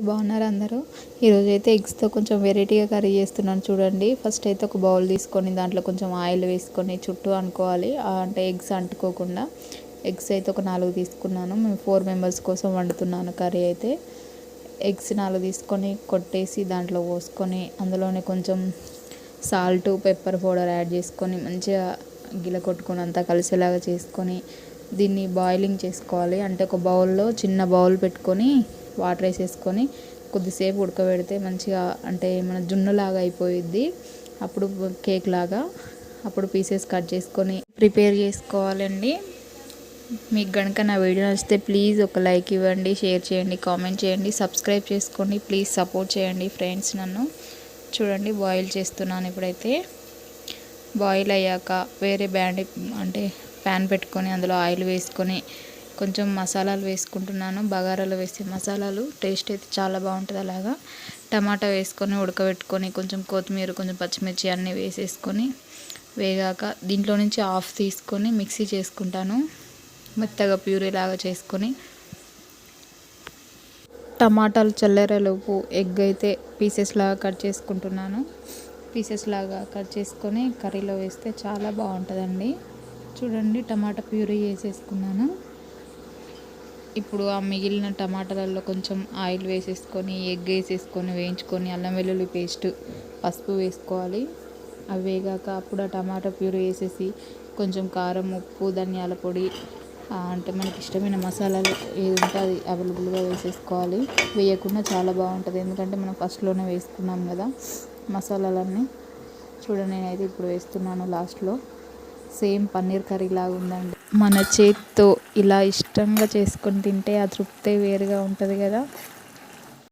బాగున్నారు అందరూ. ఈరోజు అయితే ఎగ్స్తో కొంచెం వెరైటీగా కర్రీ చేస్తున్నాను చూడండి. ఫస్ట్ అయితే ఒక బౌల్ తీసుకొని దాంట్లో కొంచెం ఆయిల్ వేసుకొని చుట్టూ అనుకోవాలి అంటే ఎగ్స్ అంటుకోకుండా. ఎగ్స్ అయితే ఒక నాలుగు తీసుకున్నాను. మేము ఫోర్ మెంబర్స్ కోసం వండుతున్నాను కర్రీ అయితే. ఎగ్స్ నాలుగు తీసుకొని కొట్టేసి దాంట్లో పోసుకొని అందులోనే కొంచెం సాల్ట్ పెప్పర్ పౌడర్ యాడ్ చేసుకొని మంచిగా గిల కొట్టుకొని అంతా కలిసేలాగా చేసుకొని దీన్ని బాయిలింగ్ చేసుకోవాలి. అంటే ఒక బౌల్లో చిన్న బౌల్ పెట్టుకొని వాటర్ వేసేసుకొని కొద్దిసేపు ఉడకబెడితే మంచిగా అంటే మన జున్నులాగా అయిపోయిద్ది. అప్పుడు కేక్ లాగా అప్పుడు పీసెస్ కట్ చేసుకొని ప్రిపేర్ చేసుకోవాలండి. మీకు కనుక నా వీడియో నచ్చితే ప్లీజ్ ఒక లైక్ ఇవ్వండి షేర్ చేయండి కామెంట్ చేయండి సబ్స్క్రైబ్ చేసుకోండి ప్లీజ్ సపోర్ట్ చేయండి ఫ్రెండ్స్ నన్ను. చూడండి బాయిల్ చేస్తున్నాను ఇప్పుడైతే. బాయిల్ అయ్యాక వేరే బ్యాండ్ అంటే ప్యాన్ పెట్టుకొని అందులో ఆయిల్ వేసుకొని కొంచెం మసాలాలు వేసుకుంటున్నాను. బగారాలో వేసే మసాలాలు టేస్ట్ అయితే చాలా బాగుంటుంది అలాగా. టమాటా వేసుకొని ఉడకబెట్టుకొని కొంచెం కొత్తిమీర కొంచెం పచ్చిమిర్చి అన్నీ వేసేసుకొని వేగాక దీంట్లో నుంచి ఆఫ్ తీసుకొని మిక్సీ చేసుకుంటాను. మెత్తగా ప్యూరీ లాగా చేసుకొని. టమాటాలు చల్లరలోపు ఎగ్ అయితే పీసెస్ లాగా కట్ చేసుకుంటున్నాను. పీసెస్ లాగా కట్ చేసుకొని కర్రీలో వేస్తే చాలా బాగుంటుందండి. చూడండి టమాటా ప్యూరీ వేసేసుకున్నాను. ఇప్పుడు ఆ మిగిలిన టమాటాలలో కొంచెం ఆయిల్ వేసేసుకొని ఎగ్ వేసేసుకొని వేయించుకొని అల్లం వెల్లుల్లి పేస్ట్ పసుపు వేసుకోవాలి. అవి వేగాక అప్పుడు ఆ టమాటా ప్యూరీ వేసేసి కొంచెం కారం ఉప్పు ధనియాల పొడి అంటే మనకి ఇష్టమైన మసాలాలు ఏది ఉంటే అది అవైలబుల్గా వేసేసుకోవాలి. వేయకుండా చాలా బాగుంటుంది. ఎందుకంటే మనం ఫస్ట్లోనే వేసుకున్నాం కదా మసాలాలన్నీ. చూడండి నేనైతే ఇప్పుడు వేస్తున్నాను లాస్ట్లో. సేమ్ పన్నీర్ కర్రీ లాగా ఉందండి. మన చేతితో ఇలా ఇష్టంగా చేసుకొని తింటే ఆ తృప్తే వేరుగా ఉంటుంది కదా.